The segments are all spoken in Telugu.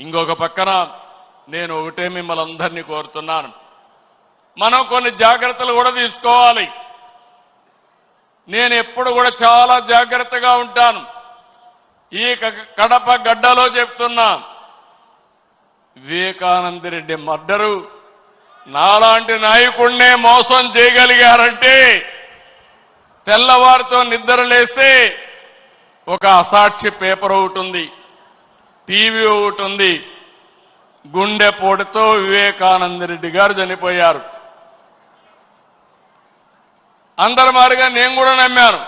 ఇంకొక పక్కన నేను ఒకటే మిమ్మల్ని అందరినీ కోరుతున్నాను. మనం కొన్ని జాగ్రత్తలు కూడా తీసుకోవాలి. నేను ఎప్పుడు కూడా చాలా జాగ్రత్తగా ఉంటాను. ఈ క- కడప గడ్డలో చెప్తున్నా వివేకానంద రెడ్డి మర్డరు నాలాంటి నాయకుడినే మోసం చేయగలిగారంటే తెల్లవారితో నిద్ర లేస్తే ఒక అసాక్షి పేపర్ ఒకటి ఉంది. టీవీ ఒకటి ఉంది. గుండెపోటుతో వివేకానంద రెడ్డి గారు చనిపోయారు. అందరి మారిగా నేను కూడా నమ్మాను.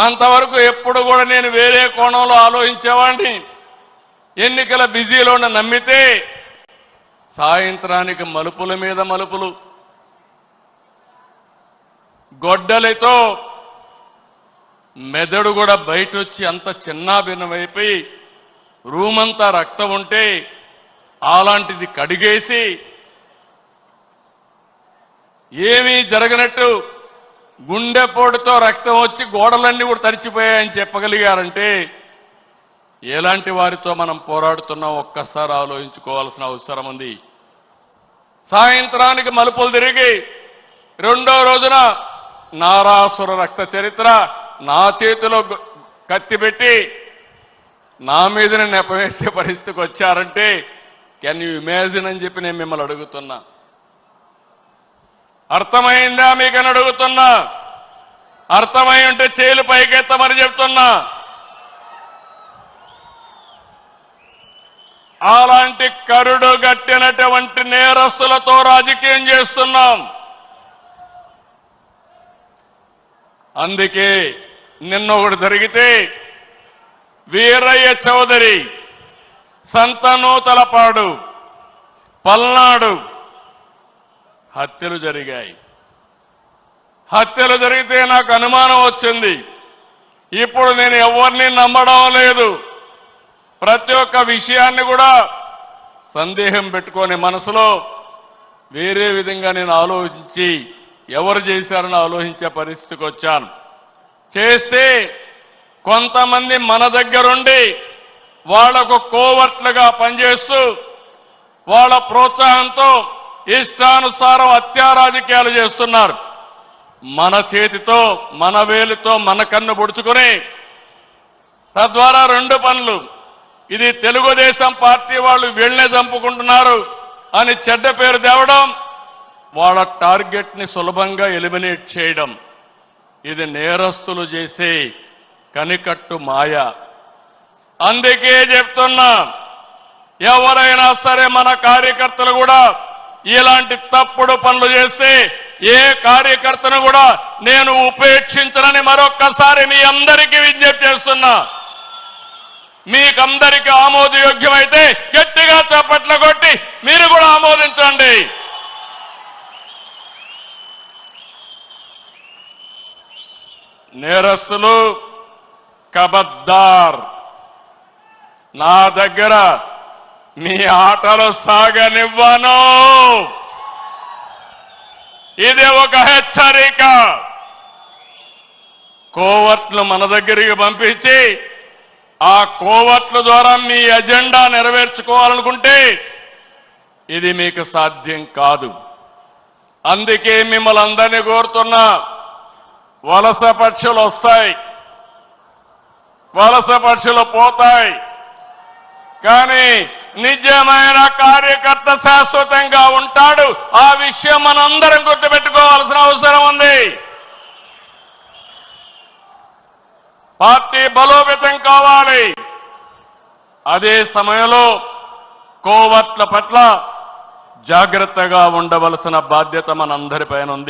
అంతవరకు ఎప్పుడు కూడా నేను వేరే కోణంలో ఆలోచించేవాడిని. ఎన్నికల బిజీలో నమ్మితే సాయంత్రానికి మలుపుల మీద మలుపులు. గొడ్డలితో మెదడు కూడా బయట వచ్చి అంత చిన్నాభిన్నమైపోయి రూమంతా రక్తం ఉంటే అలాంటిది కడిగేసి ఏమీ జరగనట్టు గుండెపోటుతో రక్తం వచ్చి గోడలన్నీ కూడా తడిచిపోయాయని చెప్పగలిగారంటే ఎలాంటి వారితో మనం పోరాడుతున్నాం ఒక్కసారి ఆలోచించుకోవాల్సిన అవసరం ఉంది. సాయంత్రానికి మలుపులు తిరిగి రెండో రోజున నారాసుర రక్త చరిత్ర నా చేతిలో కత్తిపెట్టి కత్తి పెట్టి నా మీదనే నెపవేసే పరిస్థితికి వచ్చారంటే కెన్ యూ ఇమాజిన్ అని చెప్పి నేను మిమ్మల్ని అడుగుతున్నా. అర్థమైందా మీకని అడుగుతున్నా? అర్థమై ఉంటే చేలు పైకెత్తమని చెప్తున్నా. అలాంటి కరుడు గట్టినటువంటి నేరస్తులతో రాజకీయం చేస్తున్నాం. అందుకే నిన్న ఒకటి జరిగితే వీరయ్య చౌదరి సంతనూతలపాడు పల్నాడు హత్యలు జరిగాయి. హత్యలు జరిగితే నాకు అనుమానం వచ్చింది. ఇప్పుడు నేను ఎవరిని నమ్మడం లేదు. ప్రతి ఒక్క విషయాన్ని కూడా సందేహం పెట్టుకొని మనసులో వేరే విధంగా నేను ఆలోచించి ఎవరు చేశారని ఆలోచించే పరిస్థితికి వచ్చాను. చేస్తే కొంతమంది మన దగ్గరుండి వాళ్ళకు కోవర్ట్లుగా పనిచేస్తూ వాళ్ళ ప్రోత్సాహంతో ఇష్టానుసారం అత్యారాజకీయాలు చేస్తున్నారు. మన చేతితో మన వేలితో మన కన్ను పొడుచుకుని తద్వారా రెండు పనులు. ఇది తెలుగుదేశం పార్టీ వాళ్ళు వీళ్ళనే చంపుకుంటున్నారు అని చెడ్డ పేరు తేవడం వాళ్ళ టార్గెట్ని సులభంగా ఎలిమినేట్ చేయడం. ఇది నేరస్తులు చేసే కనికట్టు మాయ. అందుకే చెప్తున్నా ఎవరైనా సరే మన కార్యకర్తలు కూడా ఇలాంటి తప్పుడు పనులు చేస్తే ఏ కార్యకర్తను కూడా నేను ఉపేక్షించనని మరొక్కసారి మీ అందరికీ విజ్ఞప్తి చేస్తున్నా. మీకందరికీ ఆమోదయోగ్యమైతే గట్టిగా చప్పట్లు కొట్టి మీరు కూడా ఆమోదించండి. నేరస్తులు కబద్దార్. నా దగ్గర మీ ఆటలు సాగనివ్వను. ఇది ఒక హెచ్చరిక. కోవట్లు మన దగ్గరికి పంపించి ఆ కోవట్ల ద్వారా మీ ఎజెండా నెరవేర్చుకోవాలనుకుంటే ఇది మీకు సాధ్యం కాదు. అందుకే మిమ్మల్ని అందరినీ కోరుతున్నా వలస పక్షులు వస్తాయి వలస పక్షులు పోతాయి. కానీ నిజమైన కార్యకర్త శాశ్వతంగా ఉంటాడు. ఆ విషయం మనందరం గుర్తుపెట్టుకోవాల్సిన అవసరం ఉంది. పార్టీ బలోపేతం కావాలి. అదే సమయంలో కోవట్ల పట్ల జాగ్రత్తగా ఉండవలసిన బాధ్యత మనందరిపైన ఉంది.